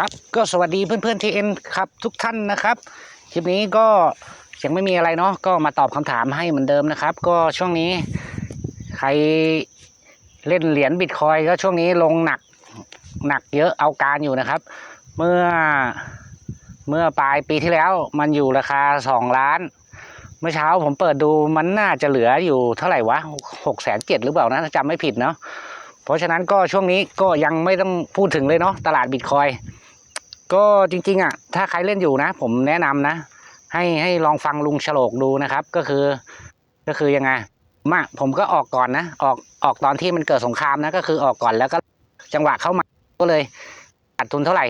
ครับ ก็สวัสดีเพื่อนๆทีเอ็นครับทุกท่านนะครับคลิปนี้ก็ยังไม่มีอะไรเนาะก็มาตอบคำถามให้เหมือนเดิมนะครับ ก็ช่วงนี้ใครเล่นเหรียญบิตคอยก็ช่วงนี้ลงหนักหนักเยอะเอาการอยู่นะครับ เมื่อเมื่อปลายปีที่แล้วมันอยู่ราคาสองล้าน เมื่อเช้าผมเปิดดูมันน่าจะเหลืออยู่เท่าไหร่วะหกแสนเจ็ดหรือเปล่านะจำไม่ผิดเนาะเพราะฉะนั้นก็ช่วงนี้ก็ยังไม่ต้องพูดถึงเลยเนาะตลาดบิตคอย ก็จริงๆอะถ้าใครเล่นอยู่นะ ผมแนะนำนะ ให้ให้ลองฟังลุงฉลกดูนะครับ ก็คือ ก็คือยังไงมาผมก็ออกก่อนนะ ออกออกตอนที่มันเกิดสงครามนะ ก็คือออกก่อนแล้วก็จังหวะเข้ามาก็เลยขาดทุนเท่าไหร่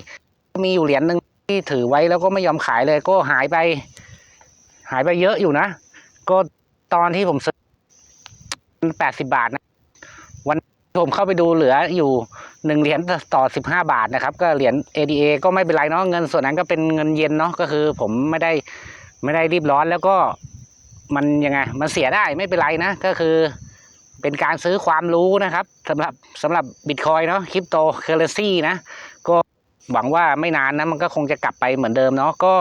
มีอยู่เหรียญหนึ่งที่ถือไว้แล้วก็ไม่ยอมขายเลย ก็หายไป หายไปเยอะอยู่นะ ก็ตอนที่ผมซื้อแปดสิบาทนะ ผมเข้าไปดูเหลืออยู่หนึ่งเหรียญต่อสิบห้าบาทนะครับ ก็เหรียญ ADA ก็ไม่เป็นไรเนาะเงินส่วนนั้นก็เป็นเงินเย็นเนาะก็คือผมไม่ได้ไม่ได้รีบร้อนแล้วก็มันยังไงมันเสียได้ไม่เป็นไรนะ ก็คือเป็นการซื้อความรู้นะครับสำหรับสำหรับบิตคอยเนาะคริปโตเคอเรซีนะ ก็หวังว่าไม่นานนะมันก็คงจะกลับไปเหมือนเดิมเนาะก็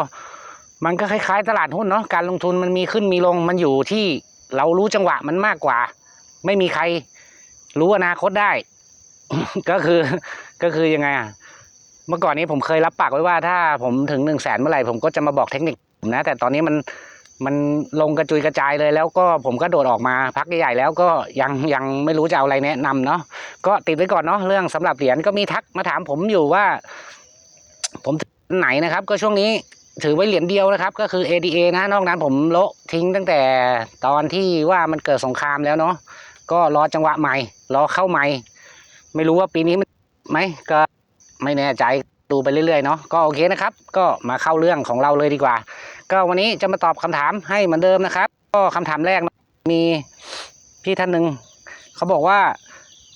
มันก็คล้ายๆตลาดหุ้นเนาะการลงทุนมันมีขึ้นมีลงมันอยู่ที่เรารู้จังหวะมันมากกว่า ไม่มีใคร รู้อนาคตได้ ก็คือก็คือยังไงอะเมื่อก่อนนี้ผมเคยรับปากไว้ว่าถ้าผมถึงหนึ่งแสนเมื่อไหร่ผมก็จะมาบอกเทคนิคผมนะ แต่ตอนนี้มันมันลงกระจุยกระจายเลย แล้วก็ผมก็โดดออกมาพักใหญ่ๆแล้วก็ยังยังไม่รู้จะเอาอะไรแนะนำเนาะก็ติดไว้ก่อนเนาะเรื่องสำหรับเหรียญก็มีทักมาถามผมอยู่ว่า ผมไหนนะครับ ก็ช่วงนี้ถือไว้เหรียญเดียวนะครับ ก็คือ ADA นะนอกนั้นผมโละทิ้งตั้งแต่ตอนที่ว่ามันเกิดสงครามแล้วเนาะ ก็รอจังหวะใหม่ รอเข้าใหม่ ไม่รู้ว่าปีนี้มันไหมก็ไม่แน่ใจดูไปเรื่อยๆเนาะก็โอเคนะครับ ก็มาเข้าเรื่องของเราเลยดีกว่า ก็วันนี้จะมาตอบคำถามให้เหมือนเดิมนะครับ ก็คำถามแรกมีพี่ท่านหนึ่งเขาบอกว่า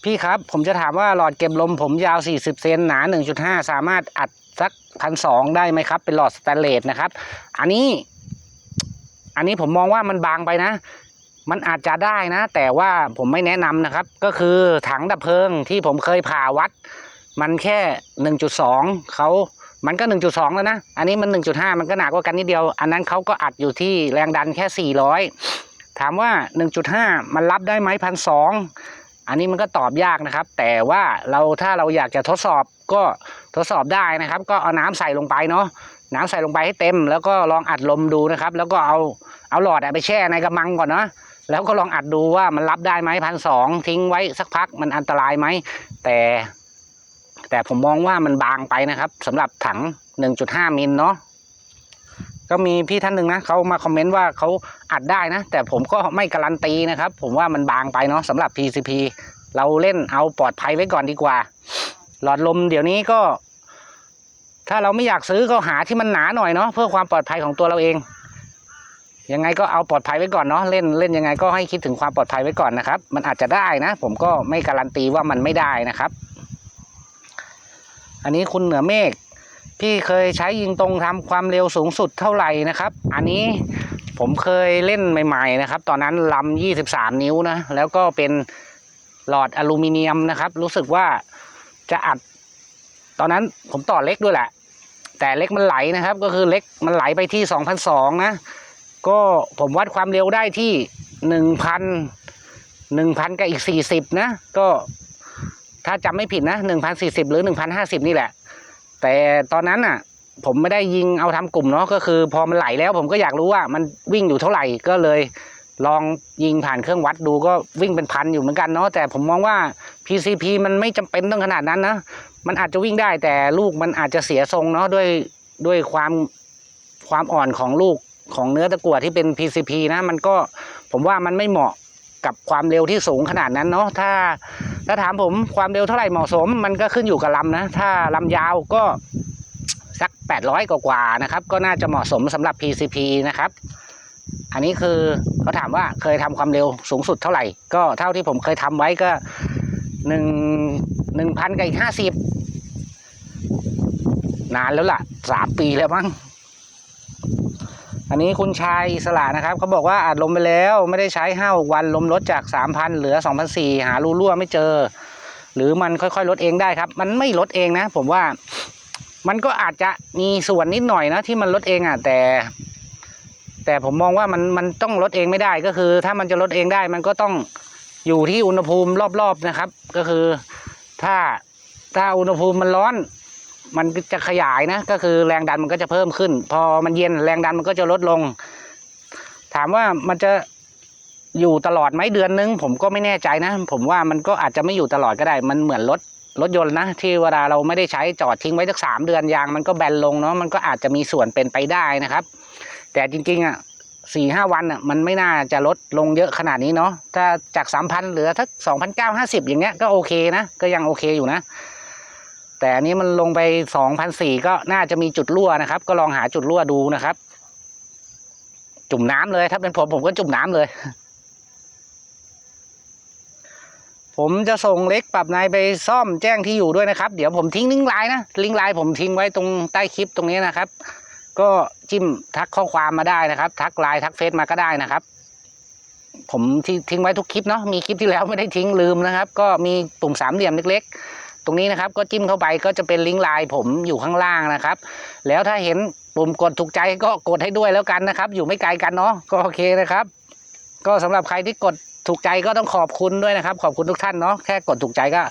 พี่ครับ ผมจะถามว่าหลอดเก็บลมผมยาว 40 เซนหนา 1.5 สามารถอัดสักพันสองได้ไหมครับ เป็นหลอดสแตนเลสนะครับ อันนี้ อันนี้ผมมองว่ามันบางไปนะ มันอาจจะได้นะ แต่ว่าผมไม่แนะนำนะครับ ก็คือถังดับเพลิงที่ผมเคยผ่าวัด มันแค่ 1.2เขามันก็ 1.2 แล้วนะ อันนี้มัน 1.5 มันก็หนักกว่ากันนิดเดียว อันนั้นเขาก็อัดอยู่ที่แรงดันแค่ 400 ถามว่า 1.5 มันรับได้ไหมพันสองอันนี้มันก็ตอบยากนะครับ แต่ว่าเราถ้าเราอยากจะทดสอบก็ทดสอบได้นะครับ ก็เอาน้ำใส่ลงไปเนาะน้ำใส่ลงไปให้เต็ม แล้วก็ลองอัดลมดูนะครับ แล้วก็เอาเอาหลอดไปแช่ในกระมังก่อนเนาะ แล้วก็ลองอัดดูว่ามันรับได้ไหมพันสองทิ้งไว้สักพักมันอันตรายไหม แต่ แต่ผมมองว่ามันบางไปนะครับสำหรับถัง 1.5 มิลเนาะก็มีพี่ท่านหนึ่งนะเขามาคอมเมนต์ว่าเขาอัดได้นะ แต่ผมก็ไม่การันตีนะครับ ผมว่ามันบางไปเนาะสำหรับ PCP เราเล่นเอาปลอดภัยไว้ก่อนดีกว่า หลอดลมเดี๋ยวนี้ก็ ถ้าเราไม่อยากซื้อก็หาที่มันหนาหน่อยเนาะเพื่อความปลอดภัยของตัวเราเอง ยังไงก็เอาปลอดภัยไว้ก่อนเนาะเล่นเล่นยังไงก็ให้คิดถึงความปลอดภัยไว้ก่อนนะครับ มันอาจจะได้นะ ผมก็ไม่การันตีว่ามันไม่ได้นะครับ อันนี้คุณเหนือเมฆพี่เคยใช้ยิงตรงทำความเร็วสูงสุดเท่าไหร่นะครับ อันนี้ผมเคยเล่นใหม่ๆนะครับ ตอนนั้นลำยี่สิบสามนิ้วนะ แล้วก็เป็นหลอดอลูมิเนียมนะครับ รู้สึกว่าจะอัด ตอนนั้นผมต่อเล็กด้วยแหละ แต่เล็กมันไหลนะครับ ก็คือเล็กมันไหลไปที่สองพันสองนะ ก็ผมวัดความเร็วได้ที่หนึ่งพันหนึ่งพันกับอีกสี่สิบนะ ก็ถ้าจำไม่ผิดนะหนึ่งพันสี่สิบหรือหนึ่งพันห้าสิบนี่แหละ แต่ตอนนั้นอะ ผมไม่ได้ยิงเอาทำกลุ่มเนาะก็คือพอมันไหลแล้วผมก็อยากรู้ว่ามันวิ่งอยู่เท่าไหร่ก็เลยลองยิงผ่านเครื่องวัดดูก็วิ่งเป็นพันอยู่เหมือนกันเนาะแต่ผมมองว่า PCP มันไม่จำเป็นต้องขนาดนั้นนะ มันอาจจะวิ่งได้แต่ลูกมันอาจจะเสียทรงเนาะด้วยด้วยความความอ่อนของลูก ของเนื้อตะกั่วที่เป็น PCP นะมันก็ผมว่ามันไม่เหมาะกับความเร็วที่สูงขนาดนั้นเนาะถ้าถ้าถามผมความเร็วเท่าไหร่เหมาะสม มันก็ขึ้นอยู่กับลำนะ ถ้าลำยาวก็สัก 800 กว่าๆนะครับ ก็น่าจะเหมาะสมสำหรับ PCP นะครับ อันนี้คือเขาถามว่าเคยทำความเร็วสูงสุดเท่าไหร่ ก็เท่าที่ผมเคยทำไว้ก็หนึ่งหนึ่งพันกับอีกห้าสิบนานแล้วล่ะสามปีแล้วมั้ง อันนี้คุณชายอิสระนะครับเขาบอกว่าอัดลมไปแล้วไม่ได้ใช้ห้าวันลมลดจากสามพันเหลือสองพันสี่หารูรั่วไม่เจอ หรือมันค่อยๆลดเองได้ครับ มันไม่ลดเองนะ ผมว่ามันก็อาจจะมีส่วนนิดหน่อยนะที่มันลดเองอะแต่ แต่ผมมองว่ามันมันต้องลดเองไม่ได้ก็คือ ถ้ามันจะลดเองได้มันก็ต้องอยู่ที่อุณหภูมิรอบๆนะครับ ก็คือถ้าถ้าอุณหภูมิมันร้อน มันจะขยายนะก็คือแรงดันมันก็จะเพิ่มขึ้น พอมันเย็นแรงดันมันก็จะลดลง ถามว่ามันจะอยู่ตลอดไหมเดือนนึง ผมก็ไม่แน่ใจนะ ผมว่ามันก็อาจจะไม่อยู่ตลอดก็ได้ มันเหมือนรถรถยนต์นะ ที่เวลาเราไม่ได้ใช้จอดทิ้งไว้สักสามเดือนยางมันก็แบนลงเนาะมันก็อาจจะมีส่วนเป็นไปได้นะครับ แต่จริงๆอะสี่ห้าวันอะมันไม่น่าจะลดลงเยอะขนาดนี้เนาะถ้าจากสามพันเหลือทักสองพันเก้าห้าสิบอย่างเงี้ยก็โอเคนะ ก็ยังโอเคอยู่นะ แต่อันนี้มันลงไปสองพันสี่ก็น่าจะมีจุดรั่วนะครับ ก็ลองหาจุดรั่วดูนะครับ จุ่มน้ำเลย ถ้าเป็นผมผมก็จุ่มน้ำเลย ผมจะส่งเล็กปรับในไปซ่อมแจ้งที่อยู่ด้วยนะครับ เดี๋ยวผมทิ้งลิงก์ไลน์นะลิงก์ไลน์ผมทิ้งไว้ตรงใต้คลิปตรงนี้นะครับ ก็จิ้มทักข้อความมาได้นะครับ ทักไลน์ทักเฟซมาก็ได้นะครับผมทิ้งไว้ทุกคลิปเนาะมีคลิปที่แล้วไม่ได้ทิ้งลืมนะครับ ก็มีปุ่มสามเหลี่ยมเล็กๆ รงนี้นะครับ ก็จิ้มเข้าไปก็จะเป็นลิงก์ไลน์ผมอยู่ข้างล่างนะครับ แล้วถ้าเห็นปุ่มกดถูกใจก็กดให้ด้วยแล้วกันนะครับ อยู่ไม่ไกลกันเนาะก็โอเคนะครับ ก็สำหรับใครที่กดถูกใจก็ต้องขอบคุณด้วยนะครับ ขอบคุณทุกท่านเนาะแค่กดถูกใจก็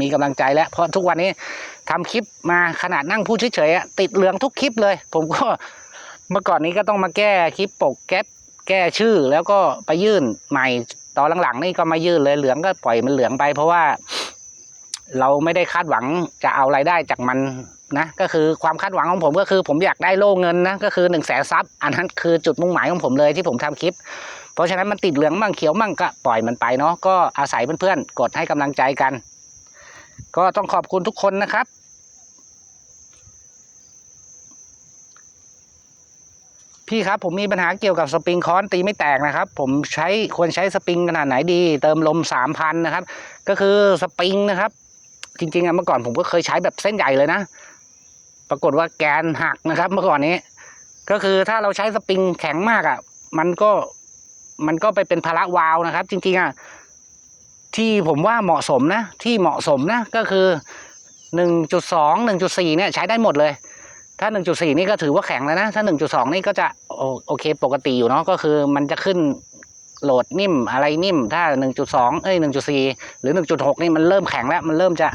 มีกำลังใจแล้ว เพราะทุกวันนี้ทำคลิปมาขนาดนั่งพูดเฉยๆติดเหลืองทุกคลิปเลย ผมก็เมื่อก่อนนี้ก็ต้องมาแก้คลิปปกแก๊ปแก้ชื่อแล้วก็ไปยื่นใหม่ตอนหลังๆนี่ก็มายื่นเลยเหลืองก็ปล่อยมันเหลืองไปเพราะว่า เราไม่ได้คาดหวังจะเอารายได้จากมันนะก็คือความคาดหวังของผมก็คือ ผมอยากได้โล่เงินนะก็คือหนึ่งแสนซับอันนั้นคือจุดมุ่งหมายของผมเลยที่ผมทำคลิป เพราะฉะนั้นมันติดเหลืองมั่งเขียวมั่งก็ปล่อยมันไปเนาะก็อาศัยเพื่อนๆกดให้กำลังใจกัน ก็ต้องขอบคุณทุกคนนะครับ พี่ครับผมมีปัญหาเกี่ยวกับสปริงคอนตีไม่แตกนะครับ ผมใช้ควรใช้สปริงขนาดไหนดี เติมลมสามพันนะครับ ก็คือสปริงนะครับ จริงๆอะเมื่อก่อนผมก็เคยใช้แบบเส้นใหญ่เลยนะ ปรากฏว่าแกนหักนะครับ เมื่อก่อนนี้ ก็คือถ้าเราใช้สปริงแข็งมากอะ่ะมันก็มันก็ไปเป็นภาระวาล์วนะครับ จริงๆอะที่ผมว่าเหมาะสมนะ ที่เหมาะสมนะก็คือหนึ่งจุดสองหนึ่งจุดสี่เนี่ยใช้ได้หมดเลย ถ้าหนึ่งจุดสี่นี่ก็ถือว่าแข็งแล้วนะ ถ้าหนึ่งจุดสองนี่ก็จะโอโอเคปกติอยู่เนาะก็คือมันจะขึ้น โหลดนิ่มอะไรนิ่ม ถ้าหนึ่งจุดสองเอ้ยหนึ่งจุดสี่หรือหนึ่งจุดหกนี่มันเริ่มแข็งแล้ว มันเริ่มจะ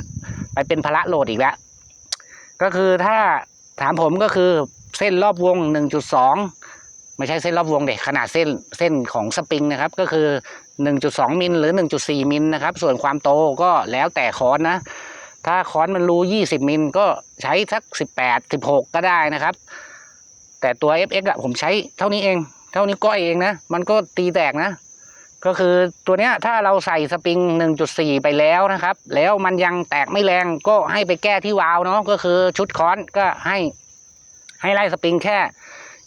ไปเป็นภาระโหลดอีกแล้ว ก็คือถ้าถามผมก็คือเส้นรอบวงหนึ่งจุดสองไม่ใช่เส้นรอบวงเด็กขนาดเส้นเส้นของสปริงนะครับ ก็คือหนึ่งจุดสองมิลหรือหนึ่งจุดสี่มิลนะครับ ส่วนความโตก็แล้วแต่คอนนะ ถ้าคอนมันรูยี่สิบมิลก็ใช้สักสิบแปดสิบหกก็ได้นะครับ แต่ตัว FX อะผมใช้เท่านี้เอง เท่านี้ก้อยเองนะ มันก็ตีแตกนะ ก็คือตัวเนี้ยถ้าเราใส่สปริง 1.4 ไปแล้วนะครับ แล้วมันยังแตกไม่แรงก็ให้ไปแก้ที่วาล์วเนาะก็คือชุดค้อนก็ให้ ให้ไล่สปริงแค่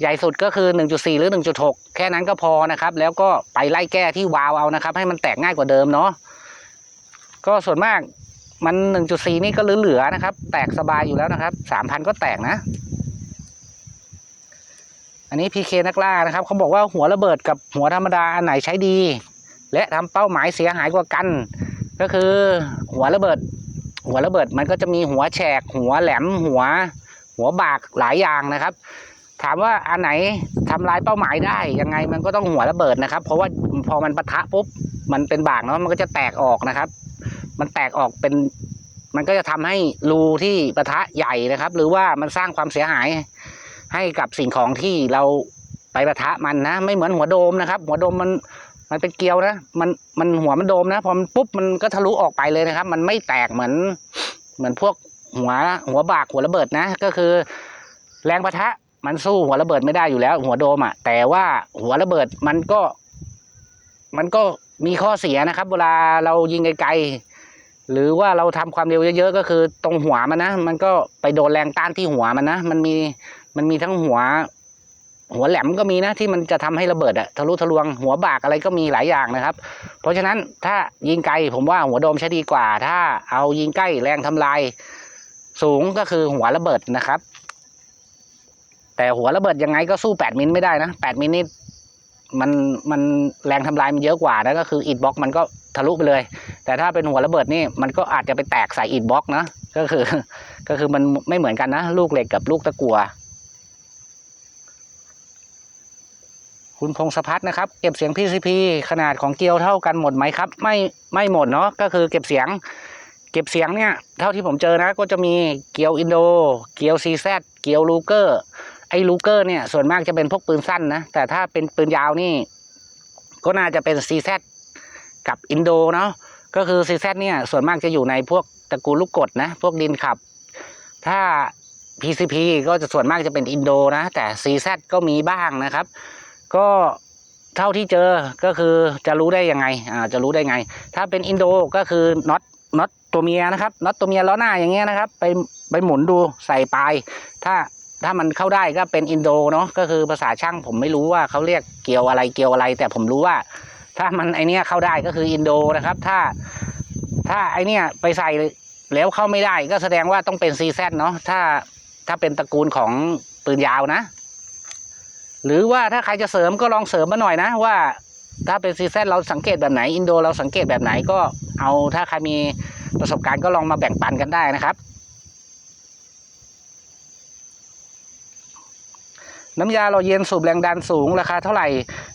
ใหญ่สุดก็คือ 1.4 หรือ 1.6 แค่นั้นก็พอนะครับ แล้วก็ไปไล่แก้ที่วาล์วเอานะครับ ให้มันแตกง่ายกว่าเดิมเนาะก็ส่วนมากมัน 1.4 นี่ก็เหลือๆนะครับ แตกสบายอยู่แล้วนะครับ 3,000 ก็แตกนะ อันนี้พีเคนักล่านะครับเขาบอกว่าหัวระเบิดกับหัวธรรมดาอันไหนใช้ดี และทำเป้าหมายเสียหายกว่ากัน ก็คือหัวระเบิด หัวระเบิดมันก็จะมีหัวแฉก หัวแหลม หัว หัวบากหลายอย่างนะครับ ถามว่าอันไหนทำลายเป้าหมายได้ยังไงมันก็ต้องหัวระเบิดนะครับ เพราะว่าพอมันปะทะปุ๊บมันเป็นบากเนาะมันก็จะแตกออกนะครับ มันแตกออกเป็นมันก็จะทำให้รูที่ปะทะใหญ่นะครับ หรือว่ามันสร้างความเสียหาย ให้กับสิ่งของที่เราไปประทะมันนะ ไม่เหมือนหัวโดมนะครับ หัวโดมมันมันเป็นเกลียวนะ มันมันหัวมันโดมนะพอมันปุ๊บมันก็ทะลุออกไปเลยนะครับ มันไม่แตกเหมือนเหมือนพวกหัวหัวบากหัวระเบิดนะ ก็คือ แรงประทะมันสู้หัวระเบิดไม่ได้อยู่แล้ว หัวโดมอะ แต่ว่าหัวระเบิดมันก็ มันก็มีข้อเสียนะครับ เวลาเรายิงไกลๆหรือว่าเราทำความเร็วเยอะๆก็คือ ตรงหัวมันนะ มันก็ไปโดนแรงต้านที่หัวมันนะ มันมี มันมีทั้งหัว หัวแหลมก็มีนะที่มันจะทำให้ระเบิดอะทะลุทะลวง หัวบากอะไรก็มีหลายอย่างนะครับ เพราะฉะนั้นถ้ายิงไกลผมว่าหัวโดมใช้ดีกว่า ถ้าเอายิงใกล้แรงทำลาย สูงก็คือหัวระเบิดนะครับ แต่หัวระเบิดยังไงก็สู้แปดมิลไม่ได้นะแปดมิลนี่มันมันแรงทำลายมันเยอะกว่านะก็คืออิดบล็อกมันก็ทะลุไปเลย แต่ถ้าเป็นหัวระเบิดนี่มันก็อาจจะไปแตกใส่อิดบล็อกนะก็คือ ก็คือมันไม่เหมือนกันนะ ลูกเหล็กกับลูกตะกัว คุณพงศพัฒน์นะครับ เก็บเสียง PCP ขนาดของเกลียวเท่ากันหมดไหมครับ ไม่ไม่หมดเนาะก็คือเก็บเสียง เก็บเสียงเนี่ย เท่าที่ผมเจอนะ ก็จะมีเกลียวอินโด เกลียวซีแซเกลียวลูเกอร์ไอ้ลูเกอร์เนี่ยส่วนมากจะเป็นพวกปืนสั้นนะแต่ถ้าเป็นปืนยาวนี่ ก็น่าจะเป็นซีแซกับอินโดเนาะก็คือซีแซเนี่ยส่วนมากจะอยู่ในพวกตระกูลลูกกดนะ พวกดินขับ ถ้า PCP ก็จะส่วนมากจะเป็นอินโดนะ แต่ CZ ก็มีบ้างนะครับ ก็เท่าที่เจอก็คือจะรู้ได้ยังไงอ่าจะรู้ได้ไง ถ้าเป็นอินโดก็คือน็อตน็อตตัวเมียนะครับน็อตตัวเมียล้อหน้าอย่างเงี้ยนะครับ ไปไปหมุนดูใส่ปลายถ้าถ้ามันเข้าได้ก็เป็นอินโดเนาะก็คือภาษาช่างผมไม่รู้ว่าเขาเรียกเกี่ยวอะไรเกี่ยวอะไร แต่ผมรู้ว่า ถ้ามันไอเนี้ยเข้าได้ก็คืออินโดนะครับ ถ้าถ้าไอเนี้ยไปใส่แล้วเข้าไม่ได้ก็แสดงว่าต้องเป็นซีแซเนาะถ้าถ้าเป็นตระกูลของปืนยาวนะ หรือว่าถ้าใครจะเสริมก็ลองเสริมมาหน่อยนะว่า ถ้าเป็นซีแซเราสังเกตแบบไหนอินโดเราสังเกตแบบไหนก็เอาถ้าใครมีประสบการณ์ก็ลองมาแบ่งปันกันได้นะครับ น้ำยาหล่อเย็นสูบแรงดันสูงราคาเท่าไหร่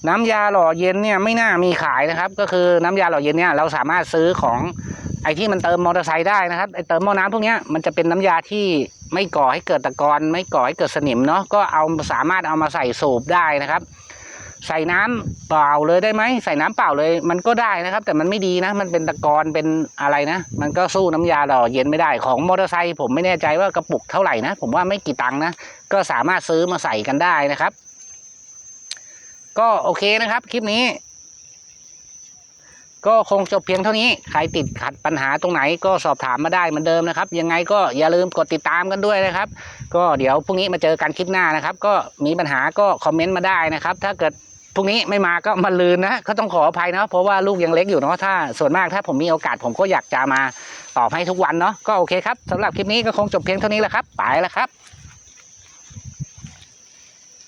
น้ำยาหล่อเย็นเนี่ยไม่น่ามีขายนะครับ ก็คือน้ำยาหล่อเย็นเนี่ยเราสามารถซื้อของ ไอ้ที่มันเติมมอเตอร์ไซค์ได้นะครับไอ้เติมหม้อน้ำพวกเนี้ยมันจะเป็นน้ำยาที่ไม่ก่อให้เกิดตะกอนไม่ก่อให้เกิดสนิมเนาะก็เอาสามารถเอามาใส่สูบได้นะครับ ใส่น้ำเปล่าเลยได้ไหมใส่น้ำเปล่าเลยมันก็ได้นะครับ แต่มันไม่ดีนะ มันเป็นตะกอนเป็นอะไรนะ มันก็สู้น้ำยาหล่อเย็นไม่ได้ของมอเตอร์ไซค์ผมไม่แน่ใจว่ากระปุกเท่าไหร่นะ ผมว่าไม่กี่ตังค์นะก็สามารถซื้อมาใส่กันได้นะครับ ก็โอเคนะครับ คลิปนี้ ก็คงจบเพียงเท่านี้ ใครติดขัดปัญหาตรงไหนก็สอบถามมาได้เหมือนเดิมนะครับ ยังไงก็อย่าลืมกดติดตามกันด้วยนะครับ ก็เดี๋ยวพรุ่งนี้มาเจอกันคลิปหน้านะครับ ก็มีปัญหาก็คอมเมนต์มาได้นะครับ ถ้าเกิดพรุ่งนี้ไม่มาก็มาลืนนะก็ต้องขออภัยเนาะเพราะว่าลูกยังเล็กอยู่เนาะถ้าส่วนมากถ้าผมมีโอกาสผมก็อยากจะมาตอบให้ทุกวันเนาะก็โอเคครับสำหรับคลิปนี้ก็คงจบเพียงเท่านี้แหละครับไปแล้วครับ